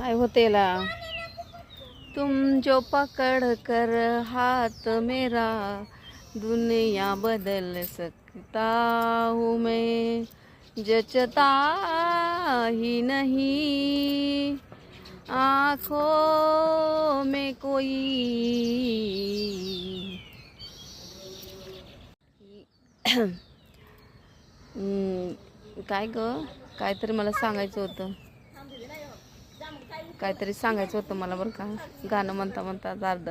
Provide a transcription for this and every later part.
काय होतेला? तुम जो पकड़ कर हात मेरा दुनिया बदल सकता हूँ मैं। जचता ही नहीं आँखों में कोई। काय ग? काहीतरी मला सांगायचं होतं. काहीतरी सांगायचं होतं मला बरं का. गाणं म्हणता म्हणता अर्ध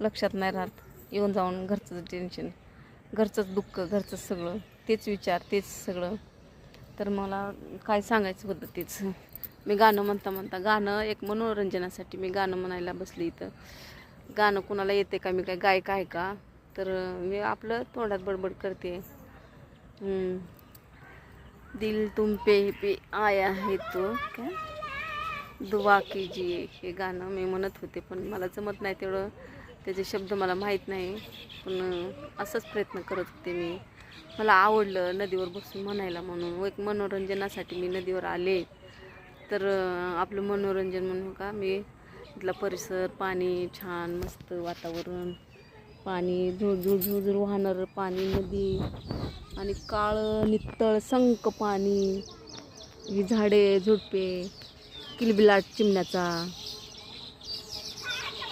लक्षात नाही राहत. येऊन जाऊन घरचं टेन्शन घरचंच दुःख घरचं सगळं. तेच विचार तेच सगळं. तर मला काय सांगायचं होतं तेच. मी गाणं म्हणता म्हणता गाणं एक मनोरंजनासाठी मी गाणं म्हणायला बसली इथं. गाणं कुणाला येते का मी काय गायक आहे का? तर मी आपलं तोंडात बडबड करते. दिल तुम पे पे आया है तो. क्या? दुआ जी हे गाणं मी म्हणत होते पण मला जमत नाही तेवढं. त्याचे शब्द मला माहीत नाही. पण असंच प्रयत्न करत होते मी. मला आवडलं नदीवर बसून म्हणायला म्हणून. एक मनोरंजनासाठी मी नदीवर आले. तर आपलं मनोरंजन म्हणून का मी इथला परिसर पाणी छान मस्त वातावरण पाणी झुळझुळ झुळझुळ वाहणारं पाणी नदी आणि काळं नितळ संक पाणी ही झाडे झुडपे किलबिलाट चिमण्याचा.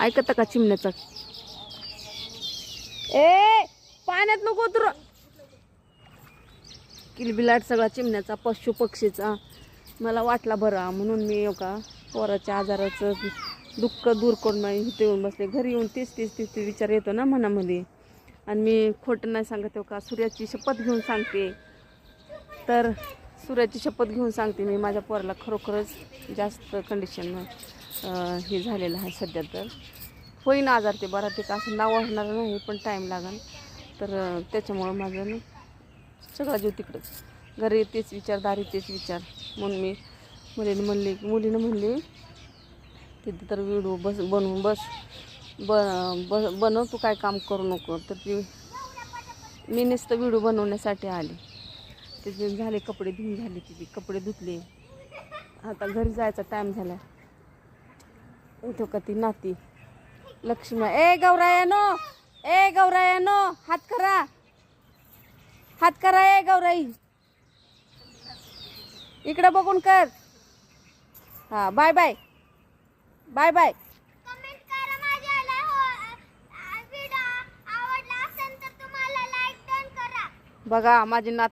ऐकता का चिमण्याचा? ए पाण्यात नको उतर किलबिलाट सगळा चिमण्याचा पशु पक्षीचा. मला वाटला बरा म्हणून मी येऊ का? पोराच्या आजाराचं दुःख दूर करून नाही इथे येऊन बसले. घरी येऊन तेच तेच तीस तीस विचार येतो ना मनामध्ये. आणि मी खोटं नाही सांगत हो का? सूर्याची शपथ घेऊन सांगते. तर सूर्याची शपथ घेऊन सांगते मी. माझ्या पोराला खरोखरच जास्त कंडिशन हे झालेलं आहे सध्या तर. होईन आजार ते बरा ते का असं नाव वाढणार नाही पण टाईम लागेल. तर त्याच्यामुळं माझं ना सगळा जीव तिकडंच. घरी तेच विचार दारी तेच विचार. म्हणून मी मुलीने म्हणली मुलीनं म्हणली तिथं तर व्हिडिओ बस बनवून बस. ब ब बनव तू काय काम करू नको. तर ती मी नुसतं व्हिडिओ बनवण्यासाठी आली. तिथे झाले कपडे धुवून झाले तिथे कपडे धुतले. आता घरी जायचा टाईम झाला. इथं का ती नाती? लक्ष्मी ए गौरायानो ए गौरायानो हात करा. हात करा ए गौराई. इकडं बघून कर. हा बाय बाय बाय बाय बघा माझी नात